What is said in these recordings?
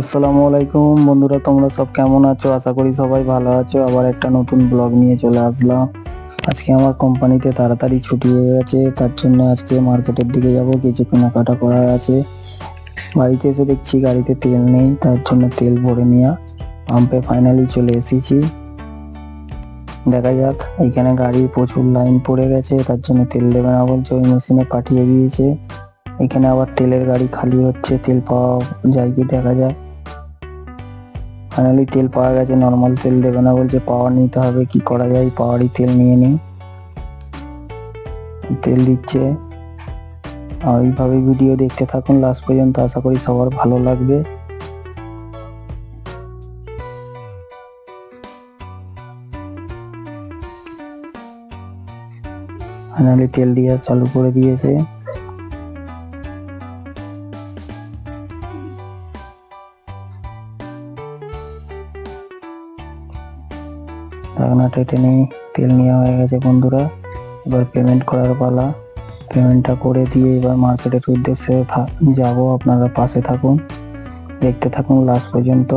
আসসালামু আলাইকুম। বন্ধুরা, তোমরা সব কেমন আছো? আশা করি সবাই ভালো আছো। আবার একটা নতুন ব্লগ নিয়ে চলে আসলাম। আজকে আমার কোম্পানিতে তাড়াতাড়ি ছুটি হয়ে গেছে, তার জন্য আজকে মার্কেটের দিকে যাব। কিছু কেনাকাটা করার আছে। বাড়িতে এসে দেখছি গাড়িতে তেল নেই, তার জন্য তেল ভরে নেওয়া পাম্পে ফাইনালি চলে এসেছি। দেখা যাক, এখানে গাড়ির প্রচুর লাইন পড়ে গেছে, তার জন্য তেল দেবে না বলছে, ওই মেশিনে পাঠিয়ে দিয়েছে। এখানে আবার তেলের গাড়ি খালি হচ্ছে, তেল পাওয়া যায় কি দেখা যাক। ফাইনালি তেল পাওয়া গেছে নর্মাল তেল দেবে না, বলছে পাওয়ার নিতে হবে, কি করা যায় পাওয়ারই তেল নিয়ে নিই তেল দিচ্ছে। আর এইভাবে ভিডিও দেখতে থাকুন লাস্ট পর্যন্ত, আশা করি সবার ভালো লাগবে। ফাইনালি তেল দিয়ে চালু করে দিয়েছে। ঢাকনাটা টেনে তেল নেওয়া হয়ে গেছে বন্ধুরা। এবার পেমেন্ট করার পালা। পেমেন্টটা করে দিয়ে এবার মার্কেটের উদ্দেশ্যে যাব। আপনারা পাশে থাকুন। দেখতে থাকুন লাস্ট পর্যন্ত।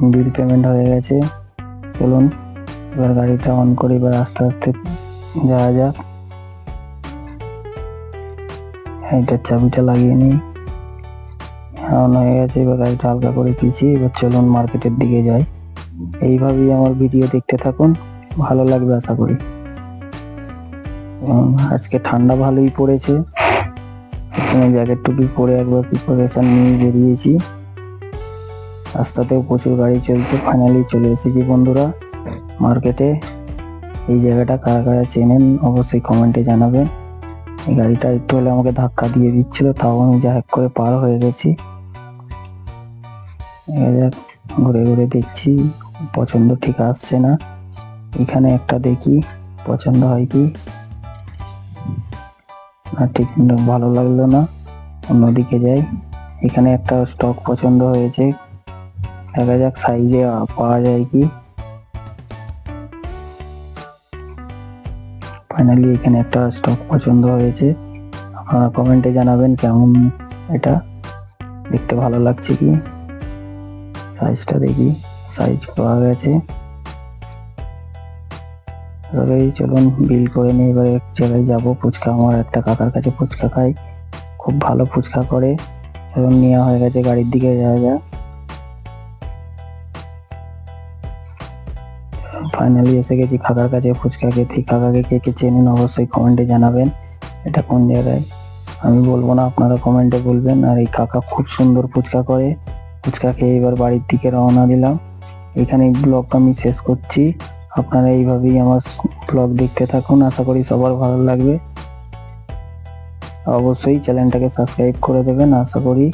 বিল পেমেন্ট হয়ে গেছে। চলুন, এবার গাড়িটা অন করে এবার আস্তে আস্তে যাওয়া যাক। এটার চাবিটা লাগিয়ে নিই। অন হয়ে গেছে, এবার গাড়িটা হালকা করে পিছিয়ে, এবার চলুন মার্কেটের দিকে যাই। এইভাবেই আমার ভিডিও দেখতে থাকুন। ভালো লাগবে আশা করি। আজকে ঠান্ডা ভালোই পড়েছে। জ্যাকেট টুপি পরে একবার প্রিপারেশন নিয়ে বেরিয়েছি। রাস্তাতেও প্রচুর গাড়ি চলছে। ফাইনালি চলে এসেছি বন্ধুরা মার্কেটে এই জায়গাটা কারা কারা চেনেন অবশ্যই কমেন্টে জানাবেন। এই গাড়িটা একটু হলে আমাকে ধাক্কা দিয়ে দিচ্ছিল, তাও আমি যা করে পার হয়ে গেছি। ঘুরে ঘুরে দেখছি। পছন্দ ঠিক আসছে না। এখানে একটা দেখি, পছন্দ হয় কি? না, ঠিক ভালো লাগল না। অন্যদিকে যাই। এখানে একটা স্টক পছন্দ হয়েছে। দেখা যাক সাইজে পাওয়া যায় কি। ফাইনালি এখানে একটা স্টক পছন্দ হয়েছে। আপনারা কমেন্টে জানাবেন কেমন এটা। দেখতে ভালো লাগছে কি? সাইজটা দেখি। সাইজ পাওয়া গেছে। এবারে চলুন বিল করে নিয়ে এবার এক জায়গায় যাব। ফুচকা আমার একটা কাকার কাছে ফুচকা খাই খুব ভালো ফুচকা করে। চলুন নেওয়া হয়ে গেছে গাড়ির দিকে যাওয়া যাক। ফাইনালি এসে গেছি কাকার কাছে ফুচকা খেতে। কাকাকে কে কে চেনেন অবশ্যই কমেন্টে জানাবেন। এটা কোন জায়গায়? আমি বলব না, আপনারা কমেন্টে বলবেন। আর এই কাকা খুব সুন্দর ফুচকা করে। ফুচকা খেয়ে এবার বাড়ির দিকে রওনা দিলাম। এখানে ব্লগ আমি শেষ করছি। আপনারা এইভাবেই আমার ব্লগ দেখতে থাকুন। আশা করি সবার ভালো লাগবে। অবশ্যই চ্যানেলটাকে সাবস্ক্রাইব করে দেবেন। আশা করি